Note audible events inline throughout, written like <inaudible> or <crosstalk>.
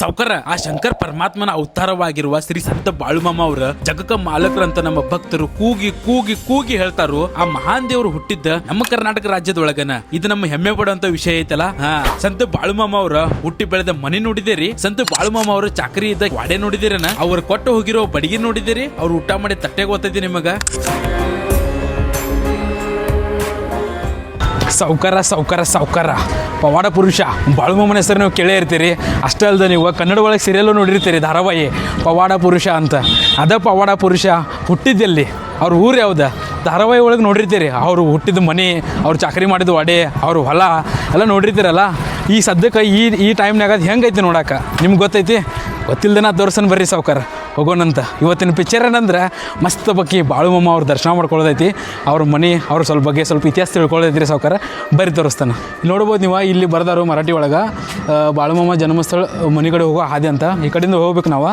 ಸಾವ್ಕಾರ, ಆ ಶಂಕರ್ ಪರಮಾತ್ಮನ ಅವತಾರವಾಗಿರುವ ಶ್ರೀ ಸಂತ ಬಾಳುಮಾಮ ಅವರ ಜಗಕ ಮಾಲಕರಂತ ನಮ್ಮ ಭಕ್ತರು ಕೂಗಿ ಕೂಗಿ ಕೂಗಿ ಹೇಳ್ತಾರು, ಆ ಮಹಾನ್ ದೇವರು ಹುಟ್ಟಿದ್ದ ನಮ್ಮ ಕರ್ನಾಟಕ ರಾಜ್ಯದೊಳಗನ. ಇದು ನಮ್ಮ ಹೆಮ್ಮೆ ಪಡುವಂತ ವಿಷಯ ಐತಲ್ಲ? ಹಾ, ಸಂತ ಬಾಳುಮಾಮ ಅವರ ಹುಟ್ಟಿ ಬೆಳೆದ ಮನೆ ನೋಡಿದಿರಿ ಸಂತ ಬಾಳುಮಾಮ ಅವರ ಚಾಕರಿ ಇದ್ದ ವಾಡೆ ನೋಡಿದಿರನ ಅವ್ರು ಕೊಟ್ಟು ಹೋಗಿರೋ ಬಡಿಗೆ ನೋಡಿದಿರಿ ಅವ್ರು ಊಟ ಮಾಡಿ ತಟ್ಟೆಗೆ ಓದ್ತೈತಿ ನಿಮಗ? ಸಾವ್ಕಾರ ಸಾವ್ಕಾರ ಸಾವ್ಕಾರ. ಪವಾಡ ಪುರುಷ ಬಾಳುಮಮ್ಮನ ಹೆಸರು ನೀವು ಕೇಳೇ ಇರ್ತೀರಿ. ಅಷ್ಟೇ ಅಲ್ಲದೆ ನೀವು ಕನ್ನಡ ಒಳಗೆ ಸೀರಿಯಲ್ಲು ನೋಡಿರ್ತೀರಿ, ಧಾರಾವಾಹಿ. ಪವಾಡ ಪುರುಷ ಅಂತ. ಅದ ಪವಾಡ ಪುರುಷ ಹುಟ್ಟಿದ್ದಲ್ಲಿ. ಅವ್ರ ಊರು ಯಾವ್ದು? ಧಾರಾವಾಹಿ ಒಳಗೆ ನೋಡಿರ್ತೀರಿ. ಅವರು ಹುಟ್ಟಿದ ಮನೆ, ಅವ್ರು ಚಾಕರಿ ಮಾಡಿದ ಒಡೆ ಅವ್ರ ಹೊಲ, ಎಲ್ಲ ನೋಡಿರ್ತೀರಲ್ಲ. ಈ ಸದ್ಯಕ್ಕೆ ಈ ಈ ಟೈಮ್ನಾಗ ಅದು ಹೆಂಗೈತಿ ನೋಡಕ್ಕೆ ನಿಮ್ಗೆ ಗೊತ್ತೈತಿ? ಗೊತ್ತಿಲ್ದೇನ ತೋರ್ಸನ್ ಬರ್ರಿ ಸಾವ್ಕಾರ. ಹೋಗೋಣಂತ. ಇವತ್ತಿನ ಪಿಕ್ಚರ್ ಏನಂದ್ರೆ ಮಸ್ತ್ ಬಗ್ಗೆ ಬಾಳುಮಮ್ಮ ಅವ್ರ ದರ್ಶನ ಮಾಡ್ಕೊಳ್ಳೋದೈತಿ. ಅವ್ರ ಮನೆ, ಅವ್ರ ಸ್ವಲ್ಪ ಬಗ್ಗೆ ಸ್ವಲ್ಪ ಇತಿಹಾಸ ತಿಳ್ಕೊಳ್ಳೋದೈತಿ ರೀ ಸಾವುಕಾರ. ಬರಿ ತೋರಿಸ್ತಾನೆ. ನೋಡ್ಬೋದು ನೀವು, ಇಲ್ಲಿ ಬರ್ದಾರು ಮರಾಠಿ ಒಳಗೆ. ಬಾಳುಮಮ್ಮ ಜನ್ಮಸ್ಥಳ ಮನೆ ಕಡೆ ಹೋಗೋ ಹಾದಿ ಅಂತ. ಈ ಕಡೆಯಿಂದ ಹೋಗ್ಬೇಕು ನಾವು.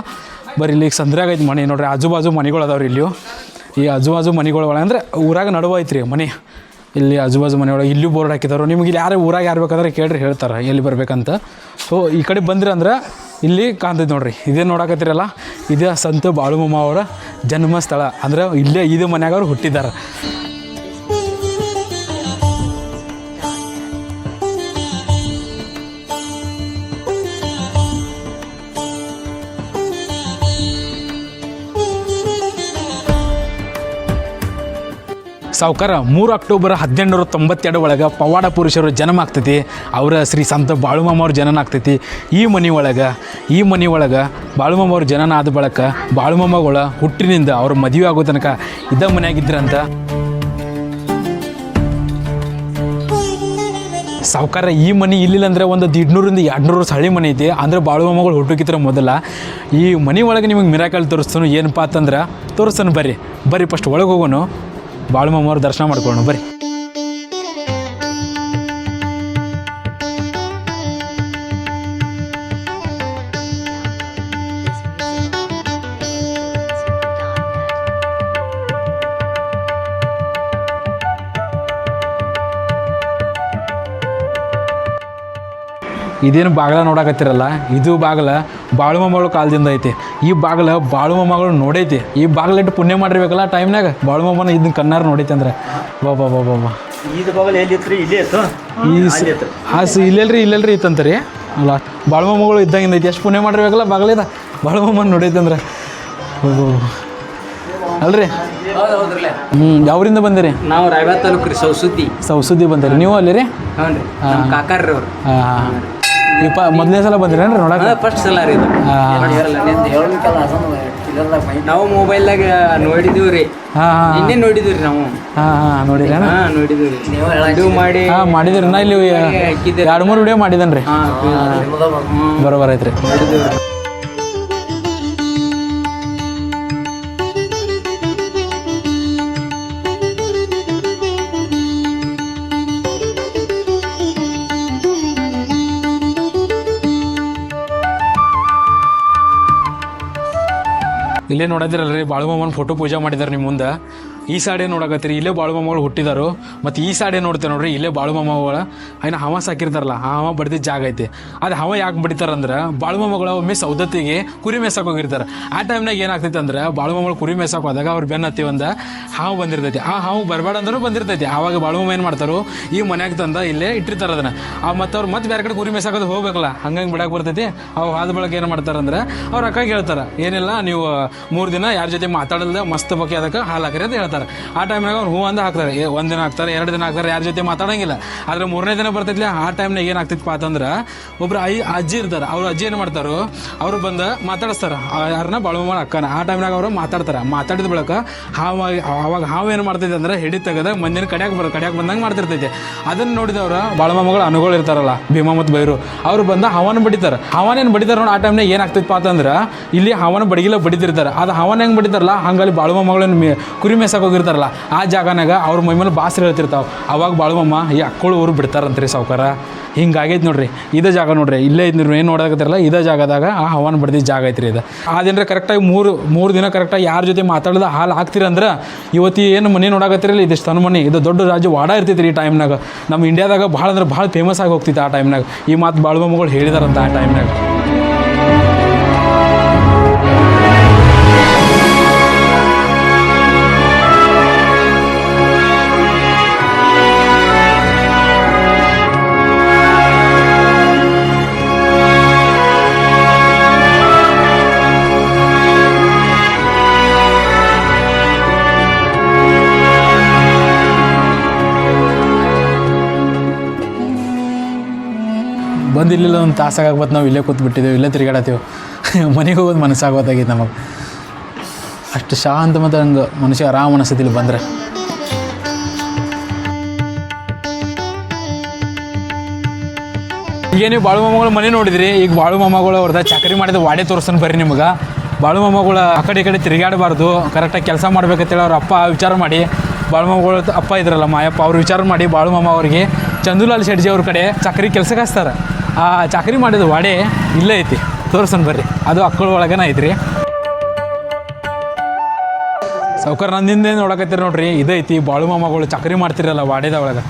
ಬರೀ ಇಲ್ಲಿ ಸಂದ್ರಾಗೈತಿ ಮನೆ. ನೋಡ್ರಿ ಆಜು ಬಾಜು ಮನೆಗಳು ಅದಾವ್ರಿ ಇಲ್ಲಿಯೂ. ಈ ಆಜು ಬಾಜು ಮನೆಗಳ ಒಳಗೆ ಅಂದ್ರೆ ಊರಾಗ ನಡುವ ಐತ್ರಿ ಮನೆ. ಇಲ್ಲಿ ಆಜು ಬಾಜು ಮನೆಯೊಳಗೆ ಇಲ್ಲೂ ಬೋರ್ಡ್ ಹಾಕಿದಾರು, ನಿಮ್ಗೆ ಇಲ್ಲಿ ಯಾರು ಊರಾಗ ಯಾರು ಬೇಕಾದ್ರೆ ಕೇಳ್ರಿ, ಹೇಳ್ತಾರೆ ಎಲ್ಲಿ ಬರಬೇಕಂತ. ಸೊ ಈ ಕಡೆ ಬಂದ್ರಿ ಅಂದ್ರೆ ಇಲ್ಲಿ ಕಾಣ್ತೈತೆ ನೋಡ್ರಿ, ಇದೇ ನೋಡಕತ್ತಿರಲ್ಲ, ಇದೇ ಸಂತ ಬಾಳುಮಮ್ಮ ಅವರ ಜನ್ಮಸ್ಥಳ. ಅಂದ್ರೆ ಇಲ್ಲೇ ಇದು ಮನೆಯಾಗ ಅವ್ರು ಹುಟ್ಟಿದ್ದಾರೆ ಸಾವ್ಕಾರ, ಮೂರು ಅಕ್ಟೋಬರ್ ಹದಿನೆಂಟುನೂರ ತೊಂಬತ್ತೆರಡು ಒಳಗೆ ಪವಾಡ ಪುರುಷರು ಜನ್ಮ ಆಗ್ತೈತಿ. ಅವರ ಶ್ರೀ ಸಂತ ಬಾಳುಮಾಮವ್ರ ಜನನ ಆಗ್ತೈತಿ. ಈ ಮನೆ ಒಳಗೆ, ಈ ಮನೆ ಒಳಗೆ ಬಾಳುಮಾಮವ್ರ ಜನನ ಆದ ಬಳಕ ಬಾಳುಮಾಮಗಳ ಹುಟ್ಟಿನಿಂದ ಅವ್ರ ಮದುವೆ ಆಗೋ ತನಕ ಇದ್ದ ಮನೆಯಾಗಿದ್ರಂತ ಸಾವ್ಕಾರ, ಈ ಮನೆ ಇಲ್ಲಿಲ್ಲ ಅಂದರೆ ಒಂದು ದಿಡ್ನೂರಿಂದ ಎರಡುನೂರು ಹಳಿ ಮನೆ ಐತಿ. ಅಂದ್ರೆ ಬಾಳುಮಮ್ಮಗಳು ಹುಟ್ಟುಕಿತ್ರ ಮೊದಲ. ಈ ಮನೆ ಒಳಗೆ ನಿಮಗೆ ಮಿರಾಕಲ್ ತೋರಿಸ್ತಾನು. ಏನಪ್ಪಾ ಅಂತಂದ್ರೆ, ತೋರಿಸ್ತಾನೆ ಬರ್ರಿ. ಬರ್ರಿ ಫಸ್ಟ್ ಒಳಗೆ ಹೋಗೋನು. ಬಾಳುಮಮ್ಮ ಅವ್ರ ದರ್ಶನ ಮಾಡ್ಕೊಳ್ಳೋಣ ಬರ್ರಿ. ಇದೇನು ಬಾಗಿಲ ನೋಡಕತ್ತಿರಲ್ಲ? ಇದು ಬಾಗಿಲ ಬಾಳುಮಮ್ಮಗಳ ಕಾಲದಿಂದ ಐತಿ. ಈ ಬಾಗಿಲ ಬಾಳುಮಮ್ಮಗಳು ನೋಡೈತಿ. ಈ ಬಾಗಿಲಿಟ್ಟು ಪುಣ್ಯ ಮಾಡಿರ್ಬೇಕಲ್ಲ ಟೈಮ್ನಾಗ ಬಾಳುಮಮ್ಮನ ಇದನ್ನ ಕಣ್ಣಾರ ನೋಡೈತಿ ಅಂದ್ರೆ. ಬಾ ಬಾ ಬಾ ಬಾ ಬಾ. ಸ ಇಲ್ಲೆಲ್ರಿ ಇಲ್ಲೆಲ್ರಿ ಇತ್ತಂತರಿ ಅಲ್ಲ ಬಾಳುಮಮ್ಮಗಳು ಇದ್ದಂಗಿಂದ ಐತಿ. ಎಷ್ಟು ಪುಣ್ಯ ಮಾಡಿರ್ಬೇಕಲ್ಲ ಬಾಗಿಲಿದ? ಬಾಳುಮಮ್ಮನ ನೋಡೈತಿ ಅಂದ್ರೆ. ಅಲ್ರಿ? ಹ್ಞೂ ಯಾವ್ರಿಂದ ಬಂದಿರಿ? ನಾವು ರಾಯಬಾಗ್ ತಾಲೂಕು ರೀ ಸೌಸುದ್ದಿ. ಸೌಸುದ್ದಿ ಬಂದಿರಿ. ನೀವು ಅಲ್ಲಿ ರೀ. ಹಾಂ. ರೀ ಕಾಕಾರ್ರಿ ಅವ್ರು ಹಾಂ ಹಾಂ. ಪ ಮೊದಲನೇ ಸಲ ಬಂದಿರೇನ್ರಿ ನೋಡಕ್ಕೆ? ಫಸ್ಟ್ ಸಲ ರೀ ಇದು. ನಾವು ಮೊಬೈಲ್ದಾಗ ನೋಡಿದೀವಿ ರೀ. ಹಾಂ ಹಾಂ ನೋಡಿದ್ವಿ ರೀ ನಾವು. ಹಾಂ ಹಾಂ ನೋಡಿರಿ ಹಾ ನೋಡಿದ್ವಿ ರೀ. ಇದು ಮಾಡಿ ಹಾಂ ಮಾಡಿದ್ರಿ ನಾ ಇಲ್ಲಿ. ಎರಡು ಮೂರು ವಿಡಿಯೋ ಮಾಡಿದನ್ರಿ? ಹಾ ಬರೋಬರ್ ಐತ್ರಿ. ನೋಡಿದ್ವಿ ಇಲ್ಲೇ ನೋಡದಿರಲ್ರಿ ಮಾಮನ್ ಫೋಟೋ ಪೂಜೆ ಮಾಡಿದಾರೆ ನಿಮ್ಮ ಮುಂದೆ. ಈ ಸಾಡೆ ನೋಡಕತ್ತೀರಿ? ಇಲ್ಲೇ ಬಾಳುಮಮ್ಮಗಳು ಹುಟ್ಟಿದಾರು. ಮತ್ತು ಈ ಸಾಡೆ ನೋಡ್ತೇವೆ ನೋಡ್ರಿ? ಇಲ್ಲೇ ಬಾಳು ಮಾಮಗಳ ಅಯ್ಯ ಹವ ಸಾಕಿರ್ತಾರಲ್ಲ, ಆ ಹವ ಬಡ್ದಿದ್ದ ಜಾಗ ಐತಿ. ಅದು ಹವ ಯಾಕೆ ಬಡಿತಾರಂದ್ರೆ ಮಾಮಗಳ ಒಮ್ಮೆ ಸೌದತ್ತಿಗೆ ಕುರಿ ಮೇಸಕ್ಕೆ ಹೋಗಿರ್ತಾರೆ. ಆ ಟೈಮ್ನಾಗ ಏನಾಗ್ತೈತೆ ಅಂದ್ರೆ ಬಾಳುಮಮ್ಮಗಳು ಕುರಿ ಮೇಸಕ್ಕೆ ಹೋದಾಗ ಅವ್ರು ಬೆನ್ನ ಹತ್ತಿ ಒಂದು ಹಾವು ಬಂದಿರ್ತೈತಿ. ಆ ಹಾವು ಬರಬೇಡ ಅಂದ್ರೂ ಬಂದಿರ್ತೈತಿ. ಆವಾಗ ಬಾಳುಮಮ್ಮ ಏನು ಮಾಡ್ತಾರೋ? ಈ ಮನ್ಯಾಗ ತಂದ ಇಲ್ಲೇ ಇಟ್ಟಿರ್ತಾರೆ ಅದನ್ನು. ಆ ಮತ್ತು ಅವ್ರು ಮತ್ತೆ ಬೇರೆ ಕಡೆ ಕುರಿ ಮೇಸಾಕೋದು ಹೋಗ್ಬೇಕಲ್ಲ, ಹಂಗಂಗೆ ಬಿಡಕ್ಕೆ ಬರ್ತೈತಿ. ಅವು ಆದ ಬಳಕ ಏನು ಮಾಡ್ತಾರಂದ್ರೆ, ಅವ್ರ ಅಕ್ಕಾಗ ಹೇಳ್ತಾರೆ, ಏನಿಲ್ಲ, ನೀವು ಮೂರು ದಿನ ಯಾರ ಜೊತೆ ಮಾತಾಡಲ್ದೆ, ಮಸ್ತ್ ಬಗ್ಗೆ ಅದಕ್ಕೆ ಹಾಲು ಅಂತ ಹೇಳ್ತಾರೆ. ಆ ಟೈಮ್ನಾಗ ಅವ್ರು ಹೂ ಅಂದ ಹಾಕ್ತಾರೆ. ಒಂದು ದಿನ ಹಾಕ್ತಾರೆ, ಎರಡು ದಿನ ಹಾಕ್ತಾರೆ, ಯಾರ ಜೊತೆ ಮಾತಾಡಂಗಿಲ್ಲ. ಆದರೆ ಮೂರನೇ ದಿನ ಬರ್ತೈತಿ ಆ ಟೈಮ್ನಾಗ ಏನಾಗ್ತೈತಪ್ಪ ಅಂತಂದ್ರೆ, ಒಬ್ರು ಐ ಅಜ್ಜಿ ಇರ್ತಾರೆ. ಅವ್ರ ಅಜ್ಜಿ ಏನು ಮಾಡ್ತಾರೋ, ಅವರು ಬಂದು ಮಾತಾಡಿಸ್ತಾರೆ. ಯಾರನ್ನ ಬಾಳಮ್ಮನ ಅಕ್ಕನ. ಆ ಟೈಮ್ನಾಗ ಅವರು ಮಾತಾಡ್ತಾರೆ. ಮಾತಾಡಿದ ಬಳಿಕ ಹಾವಾಗಿ, ಅವಾಗ ಹಾವು ಏನು ಮಾಡ್ತೈತೆ ಅಂದ್ರೆ ಹಿಡಿ ತೆಗೆದ ಮಂದಿನ ಕಡ್ಯಾಕ್ ಬರೋ ಕಡ್ಯಾಕ್ ಬಂದಂಗೆ ಮಾಡ್ತಿರ್ತೈತೆ. ಅದನ್ನ ನೋಡಿದವ್ರು ಬಾಳಮಮ್ಮಗಳು ಅನುಗಳು ಇರ್ತಾರಲ್ಲ, ಭೀಮಾ ಮತ್ತು ಬೈರು. ಅವ್ರು ಬಂದ ಹವನ ಬಡಿತಾರೆ. ಹವನೇನು ಬಡಿತಾರೆ ನೋಡಿ ಆ ಟೈಮ್ನಾಗ ಏನಾಗ್ತೈತಪ್ಪ ಅಂತಂದ್ರೆ, ಇಲ್ಲಿ ಹವನ ಬಡಗಿಲ್ಲ ಬಡಿತಿರ್ತಾರೆ ಅದು ಹವನ ಹೆಂಗೆ ಬಡಿತಾರಲ್ಲ, ಹಂಗಲ್ಲಿ ಬಾಳುಮಮ್ಮಗಳನ್ನ ಮಗಳನ್ನು ಕುರಿ ಮೇಸಕ್ಕೆ ಹೋಗಿರ್ತಾರಲ್ಲ, ಆ ಜಾಗನಾಗ ಅವ್ರ ಮೈ ಮೇಲೆ ಬಾಸ್ರು ಹೇಳ್ತಿರ್ತಾವೆ. ಅವಾಗ ಬಾಳುಮಮ್ಮ ಈ ಅಕ್ಕಳು ಊರು ಬಿಡ್ತಾರಂತ್ರಿ ಸಾವ್ಕಾರ. ಹಿಂಗಾಗೈತೆ ನೋಡ್ರಿ, ಇದೇ ಜಾಗ ನೋಡ್ರಿ, ಇಲ್ಲೇ ಇದ್ ನೀವು ಏನು ನೋಡಕತ್ತಿರಲ್ಲ, ಇದೇ ಜಾಗದಾಗ ಆ ಹವಾನ ಬಡ್ದಿದ್ದ ಜಾಗ ಐತ್ರಿ ಇದು. ಆದ್ರೆ ಕರೆಕ್ಟಾಗಿ ಮೂರು ಮೂರು ದಿನ ಕರೆಕ್ಟಾಗಿ ಯಾರ ಜೊತೆ ಮಾತಾಡಿದ ಹಾಲು ಹಾಕ್ತಿರಂದ್ರೆ, ಇವತ್ತು ಏನು ಮನೆ ನೋಡಕತ್ತಿರಲ್ಲ, ಇದಿಷ್ಟು ತನ್ನ ಮನೆ, ಇದು ದೊಡ್ಡ ರಾಜ್ಯ ವಾಡ ಇರ್ತೈತ್ರಿ ಈ ಟೈಮ್ನಾಗ ನಮ್ಮ ಇಂಡಿಯಾದಾಗ ಭಾಳ ಅಂದ್ರೆ ಭಾಳ ಫೇಮಸ್ ಆಗಿ ಹೋಗ್ತಿತ್ತು ಆ ಟೈಮ್ನಾಗ ಈ ಮಾತು ಬಾಳುಮಮ್ಮಗಳು ಹೇಳಿದಾರಂತ ಆ ಟೈಮ್ನಾಗ ಬಂದು ಇಲ್ಲಿಲ್ಲ, ಒಂದು ತಾಸಾಗ್ಬೋದು ನಾವು ಇಲ್ಲೇ ಕೂತ್ಬಿಟ್ಟಿದ್ದೇವೆ ಇಲ್ಲೇ ತಿರುಗಾಡತ್ತೇವೆ. <laughs> ಮನೆಗೆ ಹೋಗೋದು ಮನಸ್ಸಾಗೋದಾಗಿತ್ತು ನಮಗೆ. ಅಷ್ಟು ಶಾಂತ ಮತ್ತು ಹಂಗೆ ಮನುಷ್ಯ ಆರಾಮ ಅನಿಸ್ತೈತಿ ಇಲ್ಲಿ ಬಂದರೆ. ಈಗ ನೀವು ಬಾಳು ಮಾಮಗಳು ಮನೆ ನೋಡಿದ್ರಿ, ಈಗ ಬಾಳು ಮಾಮಗಳು ಅವ್ರದ ಚಾಕರಿ ಮಾಡಿದ ವಾಡೆ ತೋರಿಸ್ತಾನೆ ಬರ್ರಿ ನಿಮ್ಗೆ. ಬಾಳು ಮಾಮಗಳು ಆ ಕಡೆ ಈ ಕಡೆ ತಿರುಗಾಡಬಾರ್ದು ಕರೆಕ್ಟಾಗಿ ಕೆಲಸ ಮಾಡ್ಬೇಕಂತೇಳಿ ಅವ್ರ ಅಪ್ಪ ವಿಚಾರ ಮಾಡಿ, ಬಾಳು ಮಾಮಗಳ ಅಪ್ಪ ಇದ್ರಲ್ಲ ಮಾಯಪ್ಪ ಅವ್ರು ವಿಚಾರ ಮಾಡಿ, ಬಾಳು ಮಾಮ ಅವ್ರಿಗೆ ಚಂದುಲಾಲ್ ಶೆಟ್ಜಿ ಅವ್ರ ಕಡೆ ಚಕ್ರಿ ಕೆಲಸಕ್ಕೆ ಹಚ್ತಾರೆ ಆ ಚಾಕರಿ ಮಾಡಿದ ವಾಡೆ ಇಲ್ಲೇ ಐತಿ. ತೋರ್ಸನ್ ಬರ್ರಿ. ಅದು ಅಕ್ಕಳ ಒಳಗನ ಐತ್ರಿ. ಸೌಕರ್ ನಂದಿಂದ ನೋಡಕತ್ತೀರಿ ನೋಡ್ರಿ. ಇದೈತಿ ಬಾಳು ಮಾಮಗಳು ಚಕ್ರಿ ಮಾಡ್ತಿರಲ್ಲ ವಾಡೆದ ಒಳಗೆ.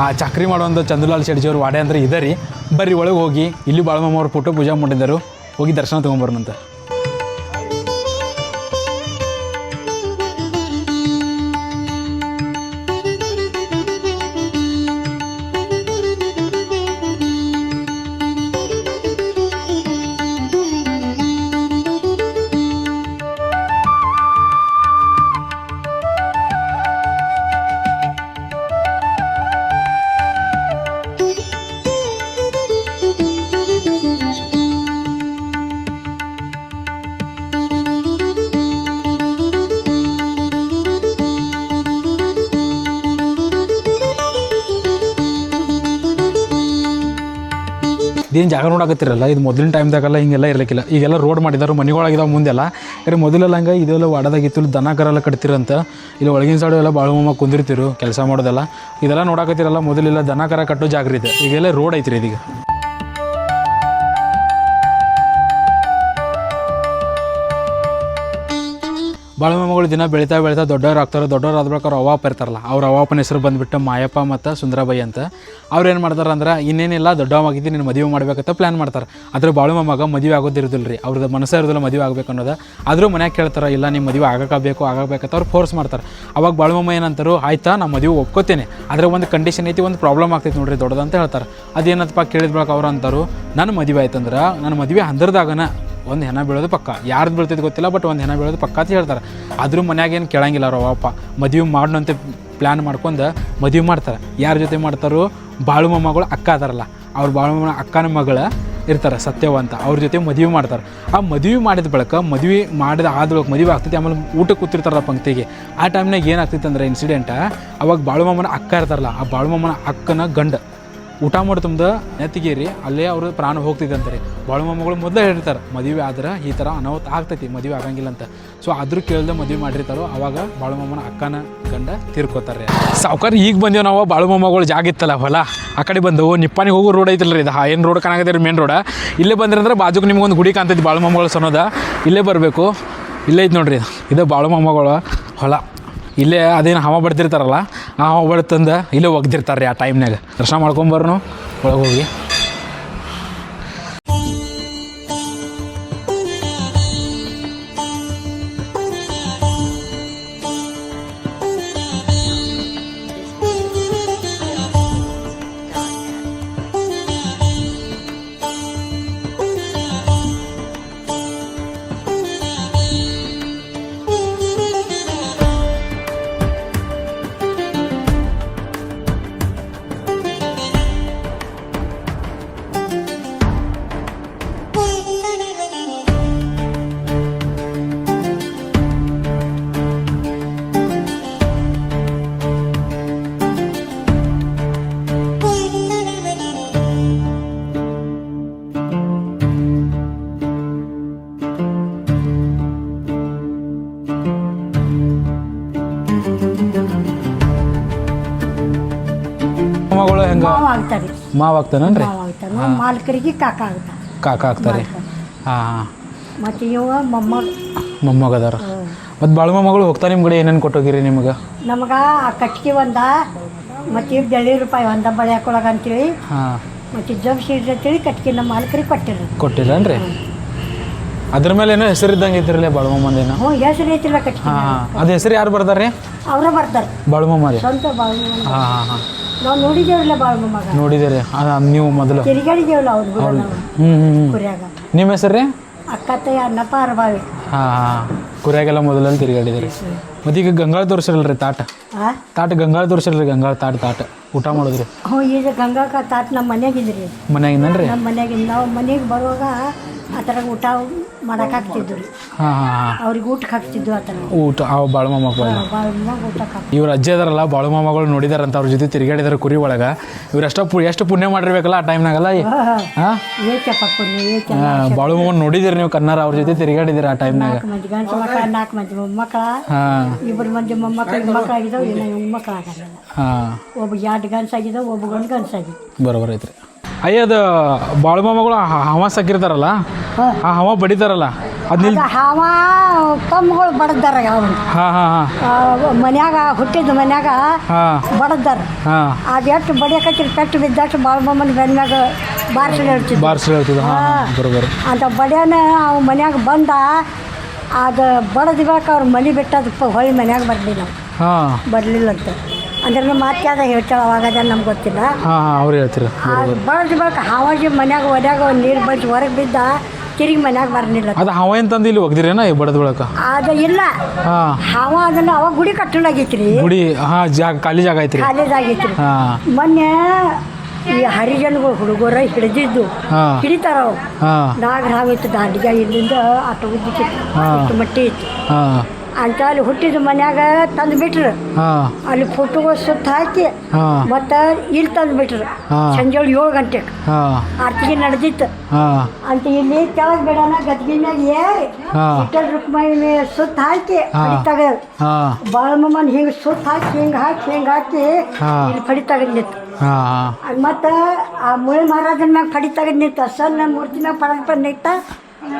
ಆ ಚಕ್ರಿ ಮಾಡುವಂಥ ಚಂದ್ರಲಾಲ್ ಶೆಡ್ಜಿ ಅವ್ರು ವಾಡೆ ಅಂದ್ರೆ ಇದೇ ರೀ. ಬರ್ರಿ ಒಳಗೆ ಹೋಗಿ. ಇಲ್ಲಿ ಬಾಳು ಮಾಮ ಅವ್ರು ಫೋಟೋ ಪೂಜೆ ಮಾಡಿದ್ದರು ಹೋಗಿ ದರ್ಶನ ತೊಗೊಂಬರೋಣಂತ ಇದೇನು ಜಾಗ ನೋಡಕತ್ತಿರಲ್ಲ? ಇದು ಮೊದಲಿನ ಟೈಮ್ದಾಗೆಲ್ಲ ಹಿಂಗೆಲ್ಲ ಇರಲಿಕ್ಕಿಲ್ಲ. ಈಗೆಲ್ಲ ರೋಡ್ ಮಾಡಿದಾರೆ ಮನೆಗಳಾಗಿದ್ದಾವೆ ಮುಂದೆಲ್ಲ. ಯಾರು ಮೊದಲೆಲ್ಲ ಹಂಗೆ ಇದೆಲ್ಲ ವಾಡದಾಗಿತ್ತು ಇಲ್ಲಿ ದನ ಕರೆಲ್ಲ ಕಟ್ತಿರಂತ. ಇಲ್ಲಿ ಒಳಗಿನ ಸೈಡು ಎಲ್ಲ ಬಾಳು ಮಮ್ಮ ಕುಂದಿರ್ತಿರು, ಕೆಲಸ ಮಾಡೋದೆಲ್ಲ. ಇದೆಲ್ಲ ನೋಡಕತ್ತಿರಲ್ಲ, ಮೊದಲಿಲ್ಲ ದನ ಕರ ಕಟ್ಟೋ ಜಾಗ ಇದೆ. ಈಗೆಲ್ಲ ರೋಡ್ ಐತ್ರಿ ಇದೀಗ. ಬಾಳ ಮಗಳು ದಿನ ಬೆಳಿತಾ ಬೆಳಿತಾ ದೊಡ್ಡವ್ರು ಆಗ್ತಾರೆ, ದೊಡ್ಡವ್ರು ಆದ್ಬೇಕು ಅವ್ರ ಅವ್ವಾಪ ಇರ್ತಾರಲ್ಲ, ಅವ್ರ ಅವಾಪನ ಹೆಸರು ಬಂದುಬಿಟ್ಟು ಮಾಯಪ್ಪ ಮತ್ತು ಸುಂದರಬಾಯಿ ಅಂತ. ಅವ್ರು ಏನು ಮಾಡ್ತಾರೆ ಅಂದ್ರೆ, ಇನ್ನೇನಿಲ್ಲ ದೊಡ್ಡವಾಗಿದ್ದು ನೀನು ಮದುವೆ ಮಾಡಬೇಕಂತ ಪ್ಲ್ಯಾನ್ ಮಾಡ್ತಾರೆ. ಆದರೆ ಬಾಳು ಮಗ ಮದುವೆ ಆಗೋದಿರೋದಿಲ್ಲ ರೀ ಅವ್ರದ್ದು ಮನಸ್ಸೇ ಇರೋದಿಲ್ಲ ಮದುವೆ ಆಗಬೇಕು ಅನ್ನೋದು. ಆದರೂ ಮನ್ಯಾಗ ಕೇಳ್ತಾರೆ, ಇಲ್ಲ ನಿಮ್ಮ ಮದುವೆ ಆಗಬೇಕು ಆಗಬೇಕಂತ ಅವ್ರು ಫೋರ್ಸ್ ಮಾಡ್ತಾರೆ. ಅವಾಗ ಭಾಳ ಮಮ್ಮ ಏನಂತಾರು, ಆಯ್ತಾ ನಾನು ಮದುವೆ ಒಪ್ಕೋತೇನೆ. ಆದರೆ ಒಂದು ಕಂಡೀಷನ್ ಐತಿ, ಒಂದು ಪ್ರಾಬ್ಲಮ್ ಆಗ್ತೈತಿ ನೋಡ್ರಿ, ದೊಡ್ಡದಂತ ಹೇಳ್ತಾರೆ. ಅದೇನಪ್ಪ ಕೇಳಿದ್ಬೇಕು ಅವ್ರು ಅಂತಾರು ನನ್ನ ಮದುವೆ ಆಯ್ತಂದ್ರೆ ನನ್ನ ಮದುವೆ ಹಂದರದಾಗನ ಒಂದು ಹೆಣ ಬೀಳೋದು ಪಕ್ಕ. ಯಾರ್ದು ಬೀಳ್ತೈತೆ ಗೊತ್ತಿಲ್ಲ ಬಟ್ ಒಂದು ಹೆಣ ಬೀಳೋದು ಪಕ್ಕ ಅಂತ ಹೇಳ್ತಾರೆ. ಆದರೂ ಮನ್ಯಾಗ ಏನು ಕೇಳಂಗಿಲ್ಲ ಅವ್ರ ಅಪ್ಪ. ಮದುವೆ ಮಾಡೋಣಂತೆ ಪ್ಲ್ಯಾನ್ ಮಾಡ್ಕೊಂಡು ಮದುವೆ ಮಾಡ್ತಾರೆ. ಯಾರ ಜೊತೆ ಮಾಡ್ತಾರೋ ಬಾಳು ಮೊಮ್ಮಗಳು ಅಕ್ಕ ಅದಾರಲ್ಲ, ಅವ್ರ ಬಾಳು ಮೊಮ್ಮ ಅಕ್ಕನ ಮಗಳ ಇರ್ತಾರೆ ಸತ್ಯವ ಅಂತ. ಅವ್ರ ಜೊತೆ ಮದುವೆ ಮಾಡ್ತಾರೆ. ಆ ಮದುವೆ ಮಾಡಿದ ಬಳಿಕ, ಮದುವೆ ಮಾಡಿದ ಆದ ಮದುವೆ ಆಗ್ತೈತಿ, ಆಮೇಲೆ ಊಟಕ್ಕೆ ಕೂತಿರ್ತಾರಲ್ಲ ಪಂಕ್ತಿಗೆ. ಆ ಟೈಮ್ನಾಗ ಏನಾಗ್ತೈತೆ ಅಂದರೆ ಇನ್ಸಿಡೆಂಟ ಅವಾಗ ಬಾಳು ಮೊಮ್ಮನ ಅಕ್ಕ ಇರ್ತಾರಲ್ಲ, ಆ ಬಾಳು ಮೊಮ್ಮನ ಅಕ್ಕನ ಗಂಡ. ಊಟ ಮಾಡಿ ತುಂಬ ನೆತ್ತಿಗೇರಿ, ಅಲ್ಲೇ ಅವರು ಪ್ರಾಣ ಹೋಗ್ತಿದೆ ಅಂತಾರೆ. ಬಾಳು ಮೊಮ್ಮಗಳು ಮೊದಲೇ ಹೇಳ್ತಾರೆ ಮದುವೆ ಆದ್ರೆ ಈ ಥರ ಅನಾಹುತ ಆಗ್ತೈತಿ, ಮದುವೆ ಆಗಂಗಿಲ್ಲ ಅಂತ. ಸೊ ಅದ್ರ ಕೇಳ್ದೆ ಮದುವೆ ಮಾಡಿರ್ತಾರೋ, ಅವಾಗ ಬಾಳು ಮೊಮ್ಮನ ಅಕ್ಕನ ಗಂಡ ತೀರ್ಕೋತಾರೆ ಸಾವುಕಾರ ಈಗ ಬಂದೇವು ನಾವು, ಬಾಳು ಮೊಮ್ಮಗಳು ಜಾಗ ಇತ್ತಲ್ಲ ಹೊಲ, ಆ ಕಡೆ ಬಂದವು. ನಿಪ್ಪಾನಿಗೆ ಹೋಗೋ ರೋಡ್ ಐತಲ್ಲ ರೀ ಇದು ಏನು ರೋಡ್ ಕಾಣಕತ್ತೀರಿ ಮೇನ್ ರೋಡ ಇಲ್ಲೇ ಬಂದ್ರೆ ಅಂದ್ರೆ ಬಾಜುಗೆ ನಿಮ್ಗೊಂದು ಗುಡಿ ಕಾಣ್ತೈತಿ, ಬಾಳು ಮೊಮ್ಮಗಳು ಸನ್ನೋದ ಇಲ್ಲೇ ಬರಬೇಕು. ಇಲ್ಲೇ ಐತೆ ನೋಡ್ರಿ ಇದು. ಬಾಳು ಮೊಮ್ಮಗಳು ಹೊಲ. ಇಲ್ಲೇ ಅದೇನು ಹವಾ ಬಡ್ತಿರ್ತಾರಲ್ಲ ಆ ಹವ ತಂದು ಇಲ್ಲೇ ಒಗ್ದಿರ್ತಾರೆ ರೀ ಆ ಟೈಮ್ನಾಗ ದರ್ಶನ ಮಾಡ್ಕೊಂಬರ್ನು ಒಳಗೆ ಹೋಗಿ. ಮೊಮ್ಮಗಳು ಹೆಂಗ? ಮಾವ ಆಗ್ತಾರೆ. ಮಾವ ಆಗ್ತಾನನ್ರಿ? ಮಾವ ಆಗ್ತಾನೆ ಮಾಲಕರಿಗೆ ಕಾಕ ಆಗ್ತಾನೆ ಕಾಕ ಆಗ್ತಾರೆ. ಹಾಂ ಮತ್ತು ಇವ ಮೊಮ್ಮಗ. ಅದಾರ. ಮತ್ತು ಬಾಳು ಮೊಮ್ಮಗಳು ಹೋಗ್ತಾ ನಿಮ್ಮ ಕಡೆ ಏನೇನು ಕೊಟ್ಟೋಗಿರಿ ನಿಮ್ಗೆ? ನಮಗ ಆ ಕಟ್ಗೆ ಒಂದ ಮತ್ತು ಬೆಳ್ಳಿ ರೂಪಾಯಿ ಒಂದ ಬಳೆ ಹಾಕೊಳಗ ಅಂತೇಳಿ. ಹಾಂ. ಮತ್ತು ಜಗ್ ಸೀಡ್ ಅಂತೇಳಿ ಕಟ್ಗೆ ನಮ್ಮ ಮಾಲಕರಿಗೆ ಕೊಟ್ಟಿರ ಕೊಟ್ಟಿಲ್ಲನ್ರಿ ಅದ್ರ ಮೇಲೆ ಏನೋ ಹೆಸರು ಇದ್ದಂಗೆ ಇದ್ರಲ್ಲ ಬಾಳು ಮೊಮ್ಮಂದೇನೋ ಹ್ಞೂ ಹೆಸರು ಐತಿಲ್ಲ ಕಟ್ಗೆ ಹಾಂ ಅದು ಹೆಸರು ಯಾರು ಬರ್ತಾರೆ ಅವರೇ ಬರ್ತಾರೆ ಬಾಳು ಮೊಮ್ಮ ರೀ ಸ್ವಂತ ಬಾಳು ಹಾಂ ಹಾಂ ಹಾಂ. ನಾವು ನೋಡಿದೇವಲ್ಲ ಬಾಳು ಮೊಮ್ಮಗ ನೋಡಿದ್ದೀರಿ ಅದು ನೀವು ಮೊದಲು. ತಿರುಗಾಡಿದೇವಲ್ಲ ಅವ್ರು ಕೂಡ ಹ್ಞೂ ಹ್ಞೂ ಹ್ಞೂ ಕುರಿಯಾಗ. ನಿಮ್ಮ ಹೆಸರು ರೀ? ಅಕ್ಕ ತಯ್ಯ ಅನ್ನಪ್ಪ ಅರಬಾವಿ. ಹಾಂ ಹಾಂ ಕುರಿಯಾಗೆಲ್ಲ ಮೊದಲಲ್ಲಿ ತಿರುಗಾಡಿದಿರಿ ಮತ್ತು ಈಗ ಗಂಗಾಳ ತೋರಿಸಿರಲ್ರಿ ತಾಟ? ತಾಟ ಗಂಗಾಳ ತೋರಿಸಿರಲ್ರಿ ಗಂಗಾಳ ತಾಟ ತಾಟ. ಊಟ ಮಾಡಿದ್ರಿ? ಹ್ಞೂ ಈಗ ಗಂಗಾಕ ತಾಟ್ ನಮ್ಮ ಮನೆಯಾಗಿದ್ರಿ. ಮನ್ಯಾಗಿಂದನ್ರಿ? ನಮ್ಮ ಮನೆಯಾಗಿಂದ ನಾವು ಮನೆಗೆ ಬರುವಾಗ ಆ ಥರ ಊಟ ಮಾಡಕ್ಕೆ ಹಾಕ್ತಿದ್ರು. ಹಾಂ ಹಾಂ ಅವ್ರಿಗೆ ಊಟಕ್ಕೆ ಹಾಕ್ತಿದ್ರು ಆ ಥರ. ಊಟ ಅವ ಬಾಳು ಮೊಮ್ಮಕ್ಕಳು ಊಟಕ್ಕೆ ಹಾಕಿ ಇವ್ರ ಅಜ್ಜಿ ಅದಾರಲ್ಲ ಬಾಳು ಮೊಮ್ಮಗಳು ನೋಡಿದಾರಂತ ಅವ್ರ ಜೊತೆ ತಿರುಗಾಡಿದಾರೆ ಕುರಿ ಒಳಗ. ಇವ್ರು ಎಷ್ಟೋ ಪು ಎಷ್ಟು ಪುಣ್ಯ ಮಾಡಿರ್ಬೇಕಲ್ಲ ಆ ಟೈಮ್ನಾಗಲ್ಲ ಹಾಂ ಏಕಪ್ಪ ಪುಣ್ಯ ಏಕೆ ಬಾಳು ಮಾಮ ನೋಡಿದಿರಿ ನೀವು ಕನ್ನಾರ ಅವ್ರ ಜೊತೆ ತಿರುಗಾಡಿದಿರ ಆ ಟೈಮ್ನಾಗ ನಾಲ್ಕು ಮಂದಿ ಗಂಡು ಮಕ್ಕಳ ನಾಲ್ಕು ಮಂದಿ ಮೊಮ್ಮಕ್ಕಳ. ಹಾಂ. ಇಬ್ಬರು ಮಂದಿ ಮೊಮ್ಮಕ್ಕಳು ಮಕ್ಕಳಾಗಿದ್ದಾವೆ ಇನ್ನು ಮೊಮ್ಮಕ್ಕಳು ಆಗಲ್ಲ. ಹಾಂ. ಒಬ್ಬ ಎರಡು ಗಂಡಸಾಗಿದ್ದಾವೆ ಒಬ್ಬ ಗಂಡು ಆಗಿದೆ ಬರೋಬರ್ ಐತ್ರಿ. ಅಯ್ಯ ಅದು ಬಾಳು ಮಾಮಗಳು ಹ- ಹವ ಸಾಕಿರ್ತಾರಲ್ಲ? ಆ ಹವ ಬಡಿತಾರಲ್ಲ? ಅದು ನಿಲ್ ಹಾವ ತಮ್ಮಗಳು ಬಡದಾರ ಹಾ ಹಾ ಮನ್ಯಾಗ ಹುಟ್ಟಿದ ಮನ್ಯಾಗ ಬಡದಾರ ಹಾಂ. ಅದು ಎಷ್ಟು ಬಡಿಯಕತ್ತಿರ ಪೆಟ್ಟು ಬಿದ್ದಷ್ಟು ಬಾಳ ಬಮ್ಮನ ಬೆನ್ಮ್ಯಾಗ ಬಾರ್ಸಿ ಹೇಳ್ತಿದ್ದ ಬಾರ್ಸ್ ಹೇಳ್ತದ ಹಾಂ ಬರೋಬರ್. ಅಂತ ಬಡಿಯನ ಅವ ಮನ್ಯಾಗ ಬಂದ ಅದು ಬಡದ್ ಅವ್ರ ಮನೆ ಬಿಟ್ಟ ಹೊಳಿ ಮನ್ಯಾಗ ಬರಲಿಲ್ಲ. ಹಾಂ. ಬರಲಿಲ್ಲ ಅಂತ ಅಂದ್ರೆ ಮಾತ್ಯಾದ ಹೇಳ್ತಾಳೆ ಅವಾಗ ಅದ ನಮ್ಗೆ ಗೊತ್ತಿಲ್ಲ. ಹಾಂ ಹಾಂ ಅವ್ರು ಹೇಳ್ತೀರ ಬಳಸಿ ಬಳಕ ಹಾವಾಜಿ ಮನ್ಯಾಗ ಒಡ್ಯಾಗ ನೀರು ಬಳಸಿ ಹೊರಗೆ ಬಿದ್ದ ತಿರುಗಿ ಮನ್ಯಾಗ ಬರ್ನಿಲ್ಲ ಅದು ಹಾವ ಅಂತಂದು ಇಲ್ಲಿ ಒಗ್ದಿರೇನ ಈ ಬಡದ ಬಳಕ ಅದು ಇಲ್ಲ. ಹಾಂ. ಹಾವ ಅದನ್ನ ಅವಾಗ ಗುಡಿ ಕಟ್ಟಲಾಗೈತ್ರಿ ಗುಡಿ ಹಾಂ ಜಾಗ ಖಾಲಿ ಜಾಗ ಐತ್ರಿ. ಜಾಗ ಹಾಂ. ಮೊನ್ನೆ ಈ ಹರಿಜನ್ಗಳು ಹುಡುಗರ ಹಿಡಿದಿದ್ದು. ಹಿಡಿತಾರ ಅವ್ರು. ನಾಗರಾವ್ ಇತ್ತು ದಾಂಡಿಗೆ ಇಲ್ಲಿಂದ ಆಟೋ ಉದ್ದಿತ್ತು ಮಟ್ಟಿ ಇತ್ತು. ಹಾಂ. ಅಂತ ಅಲ್ಲಿ ಹುಟ್ಟಿದ ಮನ್ಯಾಗ ತಂದು ಬಿಟ್ರು ಹಾಂ. ಅಲ್ಲಿ ಫೋಟೋಗಳು ಸುತ್ತ ಹಾಕಿ ಹಾಂ. ಮತ್ತು ಇಲ್ಲಿ ತಂದು ಬಿಟ್ರು ಹಾ. ಸಂಜೆ ಏಳು ಗಂಟೆ. ಹಾಂ. ಆರ್ತಿಗೆ ನಡೆದಿತ್ತು. ಹಾಂ. ಅಂತ ಇಲ್ಲಿ ಕೆಳಗೆ ಬಿಡೋಣ ಗದ್ಗಿ ಮ್ಯಾಗ ಏರಿ ಹಾ. ಇಟ್ಟಲ್ ರುಕ್ಮಾಯಿ ಸುತ್ತ ಹಾಕಿ ಹಾ. ಫಡಿ ತಗದ್. ಹಾಂ. ಬಾಳಮ್ಮನ ಹಿಂಗೆ ಸುತ್ತ ಹಾಕಿ ಹಿಂಗ ಹಾಕಿ ಹಿಂಗ ಹಾಕಿ ಹಾ. ಇಲ್ಲಿ ಫಡಿ ತಗದಿತ್ತು ನಿಂತು. ಹಾಂ ಮತ್ತು ಆ ಮುಳಿ ಮಹಾರಾಜನ ಮ್ಯಾಗ ಫಡಿ ತಗದಿತ್ತು ನಿಂತು. ಅಸಲ್ ಮೂರ್ತಿ ಮ್ಯಾಗ ಪಡಕ್ ಬಂದು ನಿಂತ.